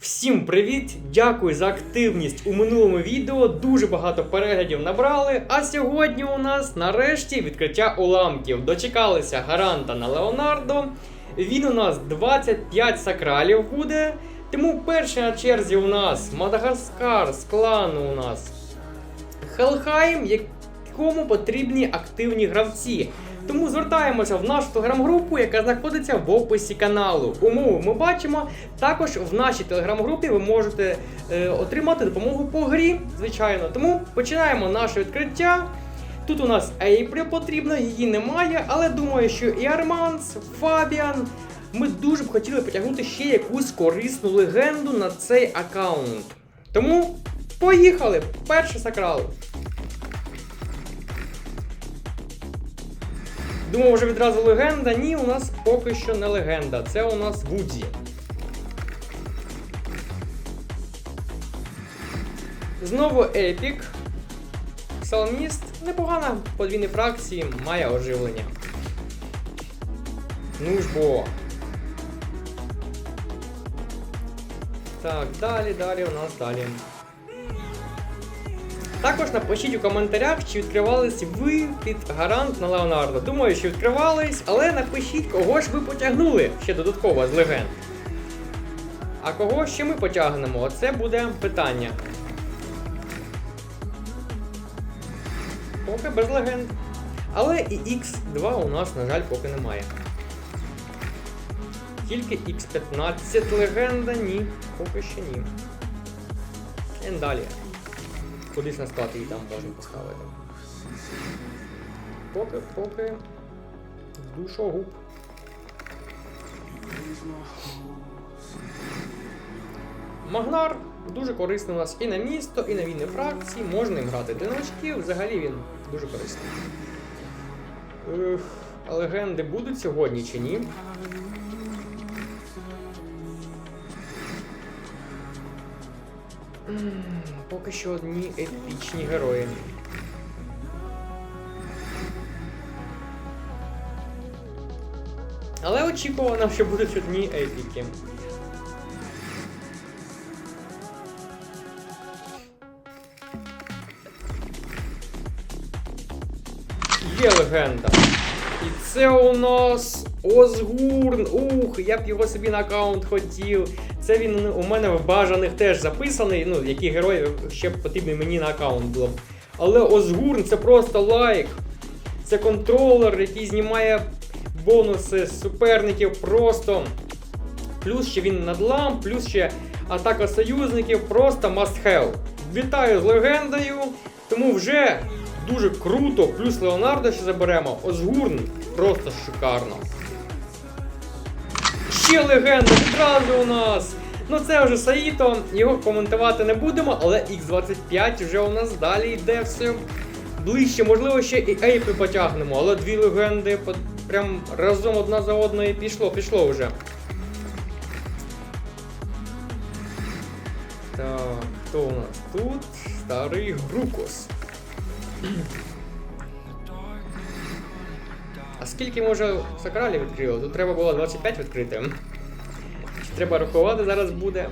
Всім привіт! Дякую за активність у минулому відео. Дуже багато переглядів набрали. А сьогодні у нас нарешті відкриття уламків. Дочекалися гаранта на Леонардо. Він у нас 25 сакралів буде. Тому перший на черзі у нас Мадагаскар з клану у нас Хелхайм, якому потрібні активні гравці. Тому звертаємося в нашу телеграм-групу, яка знаходиться в описі каналу. Умови ми бачимо. Також в нашій телеграм-групі ви можете е, отримати допомогу по грі, звичайно. Тому починаємо наше відкриття. Тут у нас Ейпріл потрібно, її немає, але думаю, що і Арманс, Фабіан. Ми дуже б хотіли потягнути ще якусь корисну легенду на цей аккаунт. Тому поїхали! Перший сакрал. Думав, вже відразу легенда. Ні, у нас поки що не легенда. Це у нас Вудзі. Знову Епік. Псалміст. Непогана подвійні фракції, має оживлення. Ну ж бо. Так, далі, далі у нас далі. Також напишіть у коментарях, чи відкривались ви під гарант на Леонардо. Думаю, що відкривались, але напишіть, кого ж ви потягнули ще додатково з легенд. А кого ще ми потягнемо? Оце буде питання. Поки без легенд. Але і X2 у нас, на жаль, поки немає. Тільки X15 легенда, ні, поки ще ні. Ендалія. Кудись на склад її там можна поставити. Поки, поки. Душогуб. Магнар дуже корисний у нас і на місто, і на війни фракції. Можна їм грати одиночки, взагалі він дуже корисний. Ех, легенди будуть сьогодні чи ні? М, Поки що одні епічні герої. Але очікувано, що будуть одні епіки. Є легенда. І це у нас Озгурн. Ух, я б його собі на аккаунт хотів. Це він у мене в бажаних теж записаний. Ну, які герої ще потрібні мені на аккаунт було. б. Але Озгурн це просто лайк. Це контролер, який знімає бонуси з суперників просто. Плюс ще він надлам, плюс ще атака союзників, просто must have. Вітаю з легендою, тому вже дуже круто. Плюс Леонардо ще заберемо. Озгурн просто шикарно. Ще легенда відразу у нас. Ну це вже Саїто, його коментувати не будемо, але X25 вже у нас далі йде все ближче. Можливо, ще і Ейпи потягнемо, але дві легенди прям разом одна за одною пішло, пішло вже. Так, хто у нас тут? Старий Грукос. А скільки може сакралі відкрило? Тут треба було 25 відкрити. Треба рахувати зараз буде?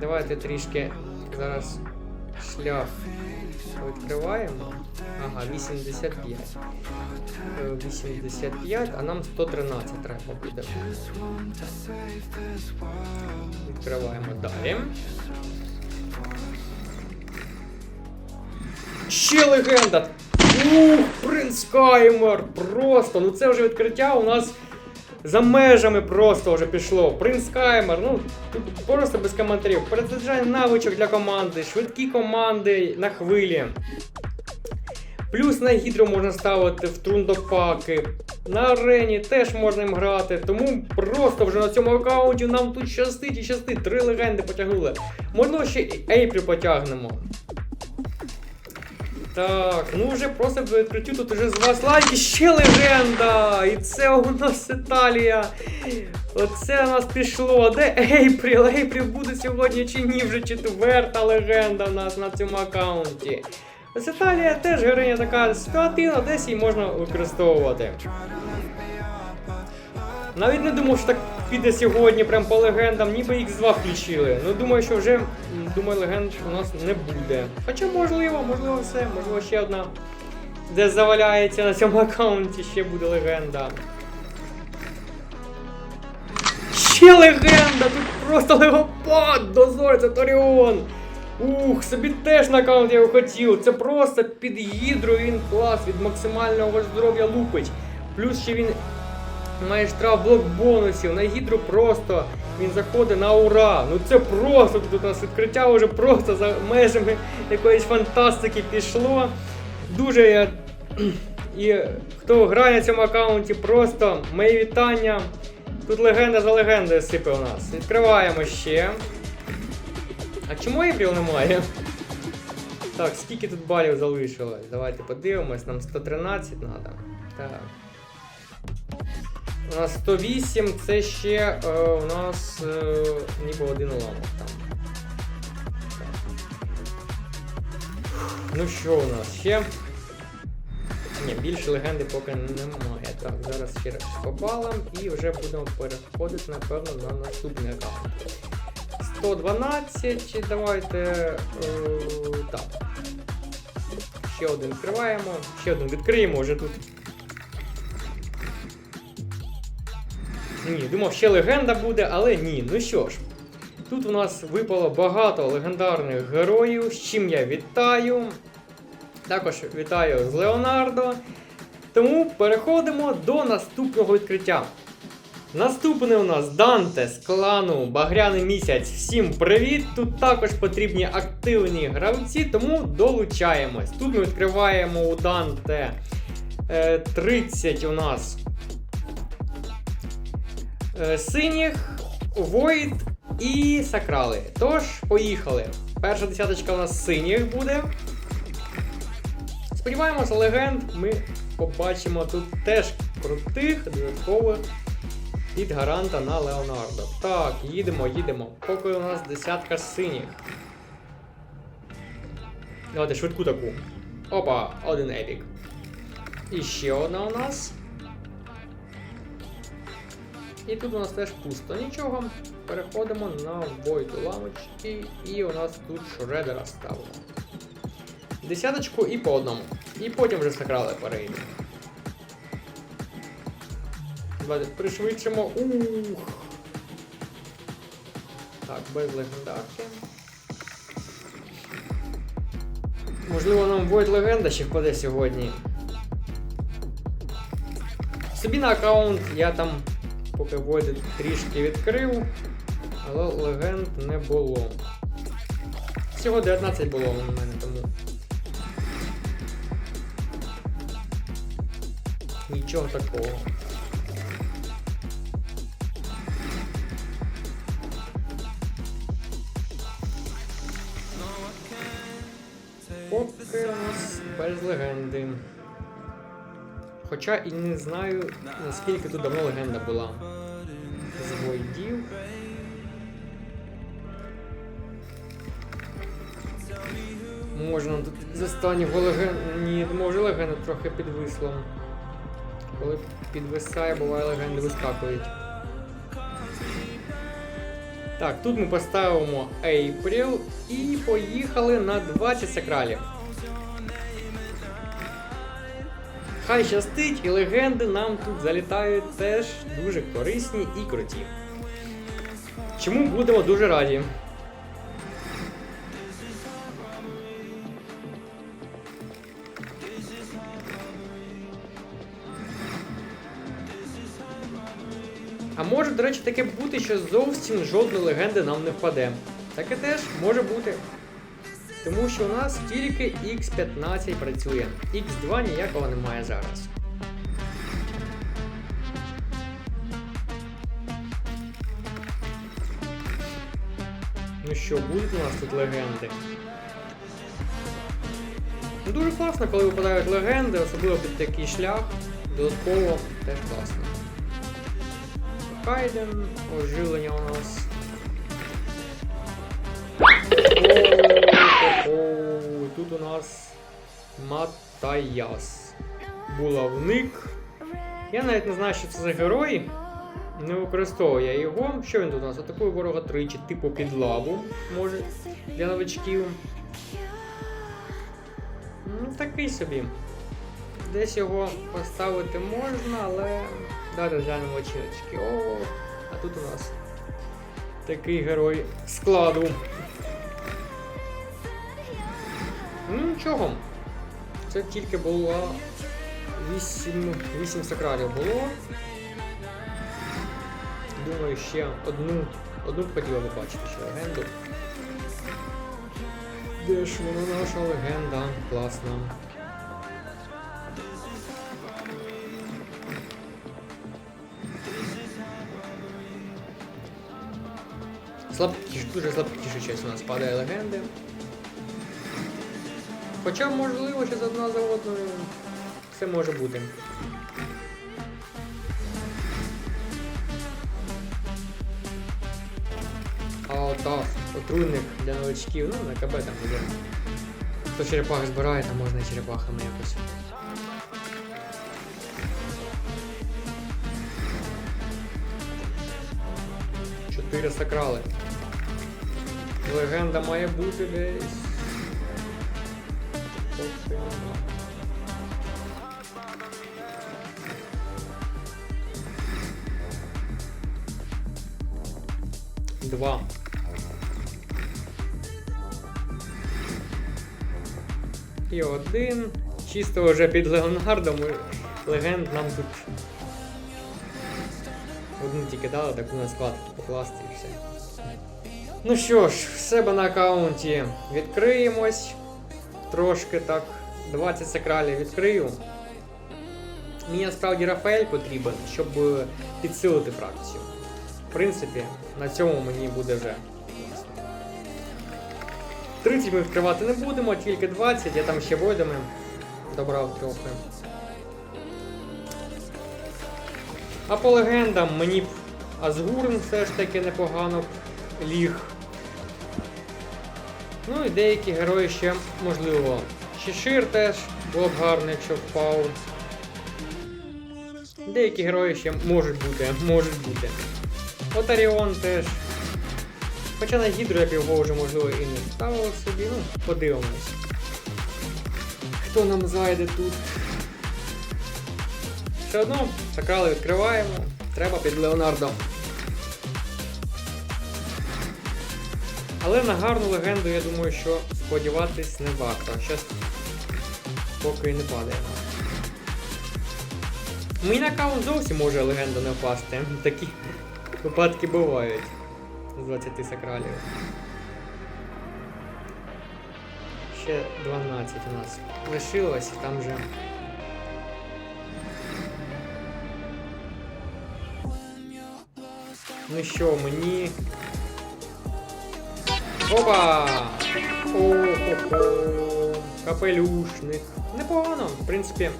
Давайте трішки зараз шлях відкриваємо. Ага, 85. Е, 85, а нам 113 треба буде. Відкриваємо далі. Ще легенда! Ух, принц Каймер! Просто! Ну це вже відкриття у нас за межами просто вже пішло. Принц Каймер, ну тут просто без коментарів. Перезаряджання навичок для команди, швидкі команди на хвилі. Плюс на гідро можна ставити в трундопаки. На арені теж можна їм грати. Тому просто вже на цьому аккаунті нам тут щастить і щастить. Три легенди потягнули. Можливо, ще і Ейпрі потягнемо. Так, ну вже просто до відкриттю тут уже з вас лайки, ще легенда! І це у нас Італія. Оце у нас пішло. Де Ейпріл? Ейпріл буде сьогодні чи ні? Вже четверта легенда у нас на цьому аккаунті. Ось Італія теж героїня така ситуативна, десь її можна використовувати. Навіть не думав, що так піде сьогодні прям по легендам, ніби X2 включили. Ну думаю, що вже думаю, легенд у нас не буде. Хоча можливо, можливо, все, можливо, ще одна. Де заваляється на цьому аккаунті, ще буде легенда. Ще легенда! Тут просто легопад! Дозорець Торіон! Ух, собі теж на аккаунт я його хотів. Це просто під гідру він клас від максимального здоров'я лупить. Плюс ще він має штраф блок бонусів. На гідру просто він заходить на ура. Ну це просто тут у нас відкриття вже просто за межами якоїсь фантастики пішло. Дуже я. І хто грає на цьому аккаунті, просто мої вітання. Тут легенда за легендою сипе у нас. Відкриваємо ще. А чому Ейпріл немає? Так, скільки тут балів залишилось? Давайте подивимось, нам 113 треба. Так. У нас 108, це ще е, у нас е, ніби один уламок там. Ну що у нас ще? Ні, більше легенди поки немає. Так, зараз ще раз по балам і вже будемо переходити, напевно, на наступний аккаунт. 112, давайте. Е, так. Ще один відкриваємо, ще один відкриємо вже тут. Ні, думав, ще легенда буде, але ні. Ну що ж, тут у нас випало багато легендарних героїв, з чим я вітаю. Також вітаю з Леонардо. Тому переходимо до наступного відкриття. Наступний у нас Данте з клану Багряний місяць. Всім привіт! Тут також потрібні активні гравці, тому долучаємось. Тут ми відкриваємо у Данте е, 30 у нас е, синіх, Void і Сакрали. Тож, поїхали. Перша десяточка у нас синіх буде. Сподіваємося, легенд ми побачимо тут теж крутих додаткових від гаранта на Леонардо. Так, їдемо, їдемо. Поки у нас десятка синіх. Давайте швидку таку. Опа, один епік. І ще одна у нас. І тут у нас теж пусто. Нічого. Переходимо на Войду ламочки. І у нас тут шредера ставимо. Десяточку і по одному. І потім вже сакрали перейдемо. Давайте пришвидшимо. Ух. Так, без легендарки. Можливо, нам Void легенда ще впаде сьогодні. Собі на аккаунт я там поки Void трішки відкрив, але легенд не було. Всього 19 було у мене тому. Нічого такого. Хоча і не знаю, наскільки тут давно легенда була. З Войдів. Можна тут з останнього леген... Ні, може легенда трохи підвисла. Коли підвисає, буває легенди вискакують. Так, тут ми поставимо April і поїхали на 20 сакралів. Хай щастить, і легенди нам тут залітають теж дуже корисні і круті. Чому будемо дуже раді. А може, до речі, таке бути, що зовсім жодної легенди нам не впаде. Таке теж може бути. Тому що у нас тільки X15 працює. X2 ніякого немає зараз. Ну що, будуть у нас тут легенди? Ну, Дуже класно, коли випадають легенди, особливо під такий шлях. Додатково теж класно. Кайден, оживлення у нас. Тут у нас Матаяс. Булавник. Я навіть не знаю, що це за герой. Не використовую я його. Що він тут у нас? Атакує ворога тричі, типу під лаву, може, для новичків. Ну, такий собі. Десь його поставити можна, але. Далі глянемо очілочки. О, а тут у нас такий герой складу. Ну нічого. Це тільки було 8, 8 сакралів було. Думаю, ще одну, одну б хотіла би бачити ще легенду. Де ж вона наша легенда? Класна. Слабкіше, дуже слабкіше щось у нас падає легенди. Хоча, можливо, що з одна за одною може бути. А отак, отруйник для новичків, ну на КБ там буде. Хто черепах збирає, там можна і черепахами якось. Чотири сакрали. Легенда має бути десь. Два. І один. Чисто вже під Леонардом. Легенд нам тут. Одну тільки дали, таку на склад покласти і все. Ну що ж, в себе на аккаунті відкриємось. Трошки так. 20 сакралів відкрию. Мені насправді Рафаель потрібен, щоб е, підсилити фракцію. В принципі, на цьому мені буде вже. 30 ми відкривати не будемо, тільки 20, я там ще войдами добрав трохи. А по легендам мені б Азгурн все ж таки непогано ліг. Ну і деякі герої ще, можливо, Шишир теж було б гарно, якщо впав. Деякі герої ще можуть бути, можуть бути. От Оріон теж. Хоча на гідру я б його вже можливо і не ставив собі, ну, подивимось. Хто нам зайде тут? Все одно, сакрали відкриваємо. Треба під Леонардо. Але на гарну легенду, я думаю, що сподіватись не варто. Щас поки не падає. Мій аккаунт зовсім може легенда не впасти. Такі випадки бувають. З 20 сакралів. Ще 12 у нас лишилось, там вже. Ну що, мені. Опа! О-хо-хо! Капелюшник. Непогано. В принципі,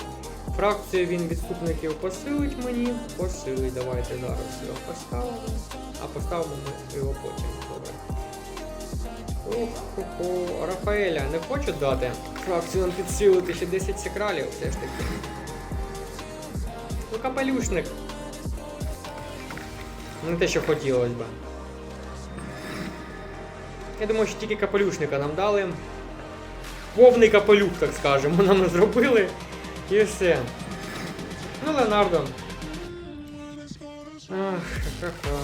фракцію він відступників посилить мені. Посилить. Давайте зараз його поставимо. А поставимо ми його потім. Добре. Ох-хо-хо. Рафаеля не хочу дати фракцію нам підсилити ще 10 секралів все ж таки. Ну, капелюшник. Не те, що хотілося б. Я думаю, що тільки капелюшника нам дали. Повний капелюх, так скажемо, нам зробили. І все. Ну, Леонардо. Ах, ха-ха.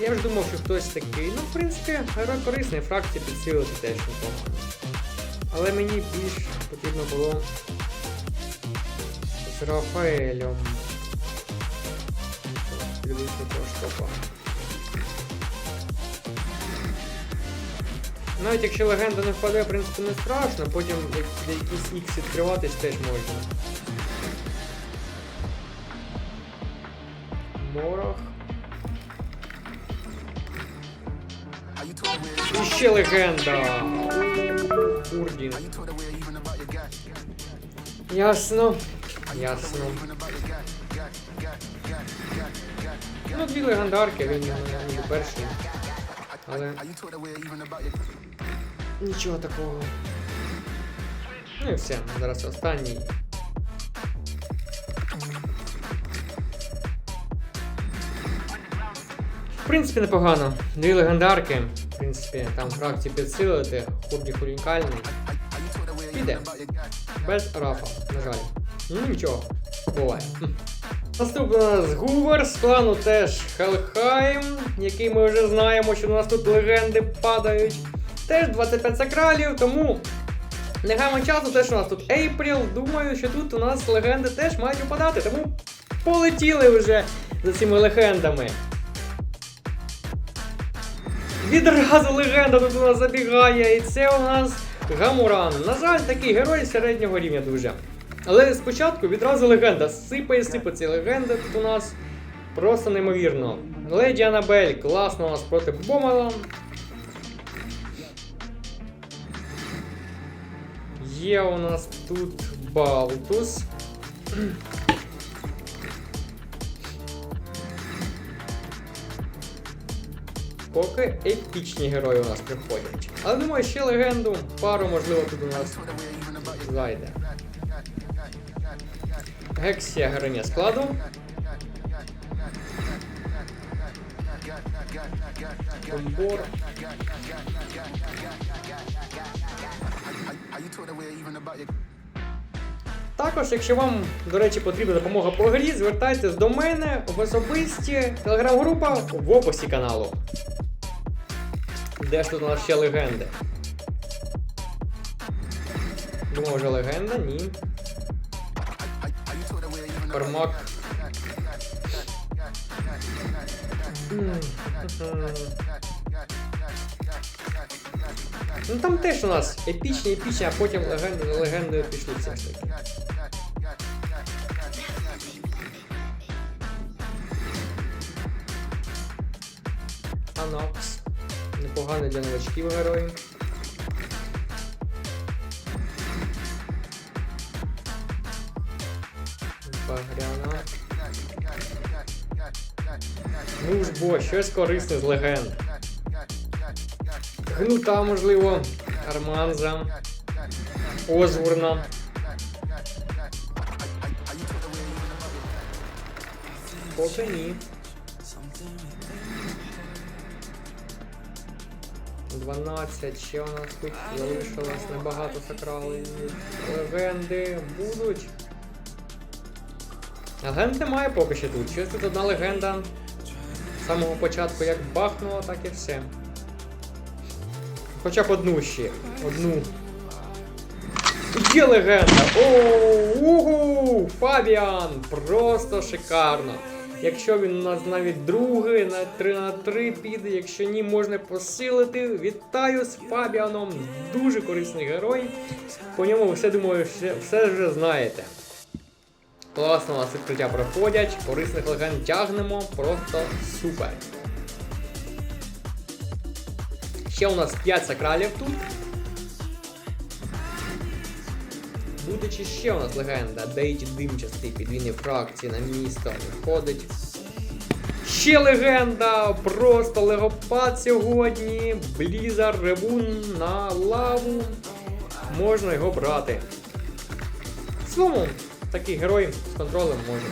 Я ж думав, що хтось такий. Ну, в принципі, герой корисний, фракції підсилити теж непогано. Але мені більш потрібно було з Рафаелем. Трошки опа. Навіть якщо легенда не впаде, в принципі, не страшно, потім як- якийсь ікс відкриватись теж можна. Морох. І ще легенда. Курдін. Ясно. Ясно. Ну, дві легендарки, він перший. Але Нічого такого. Ну і все, зараз останній. В принципі, непогано. Ну Дві легендарки. В принципі, там фракції підсилити, Хурдік унікальний. Піде. Без рафа, на жаль. Ну нічого, буває. Наступна гувер з клану теж Хелхайм, який ми вже знаємо, що у нас тут легенди падають. Теж 25 сакралів, тому не часу, те, що у нас тут Ейпріл. Думаю, що тут у нас легенди теж мають упадати, тому полетіли вже за цими легендами. Відразу легенда тут у нас забігає, і це у нас Гамуран. На жаль, такий герой середнього рівня дуже. Але спочатку відразу легенда. Сипає, сипається легенда тут у нас. Просто неймовірно. Леді Анабель, класно у нас проти Бомала. Є у нас тут Балтус. Поки епічні герої у нас приходять. Але думаю, ще легенду, пару, можливо, тут у нас зайде. Гексія героїня складу. Комбор. Також, якщо вам, до речі, потрібна допомога по грі, звертайтесь до мене в особисті телеграм-група в описі каналу. Де ж тут у нас ще легенди? Думав, вже легенда? Ні. Кармак. М, Ну там теж у нас епічні, епічні, а потім легенди за легендою пішли все ж таки. Анокс. Непоганий для новачків герой. Багряна. Ну ж бо, щось корисне з легенд. Гнута, можливо, Арманза, Озвурна. Поки ні. 12, ще у нас тут залишилось небагато сакрали. Легенди будуть. Легенд немає поки що тут. Щось тут одна легенда. З самого початку як бахнула, так і все. Хоча б одну ще. Одну. Є легенда! Оу, угу! Фабіан! Просто шикарно! Якщо він у нас навіть другий на 3 на 3 піде, якщо ні, можна посилити. Вітаю з Фабіаном! Дуже корисний герой. По ньому все думаю, все, все вже знаєте. Класно у нас відкриття проходять, корисних легенд тягнемо, просто супер. Ще у нас 5 сакралів тут. Буде чи ще у нас легенда, Дейті димчастий підвійний фракції на місто виходить. Ще легенда! Просто легопад сьогодні. Блізар, ревун на лаву. Можна його брати. Словом, такий герой з контролем може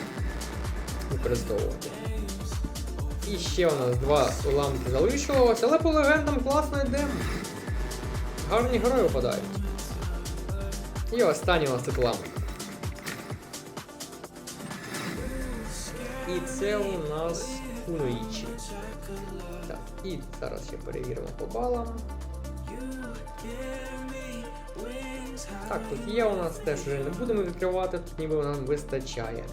використовувати. І ще у нас два уламки залишилось, але по легендам класно йдемо. Гарні герої випадають. І останній у нас тут ламп. І це у нас Куноїчі. Так, і зараз ще перевіримо по балам. Так, тут є у нас теж вже не будемо відкривати, тут ніби нам вистачає.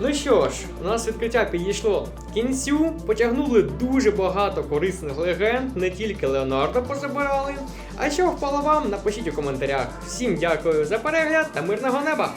Ну що ж, у нас відкриття підійшло кінцю. Потягнули дуже багато корисних легенд, не тільки Леонардо позабирали. А що впало вам, напишіть у коментарях. Всім дякую за перегляд та мирного неба!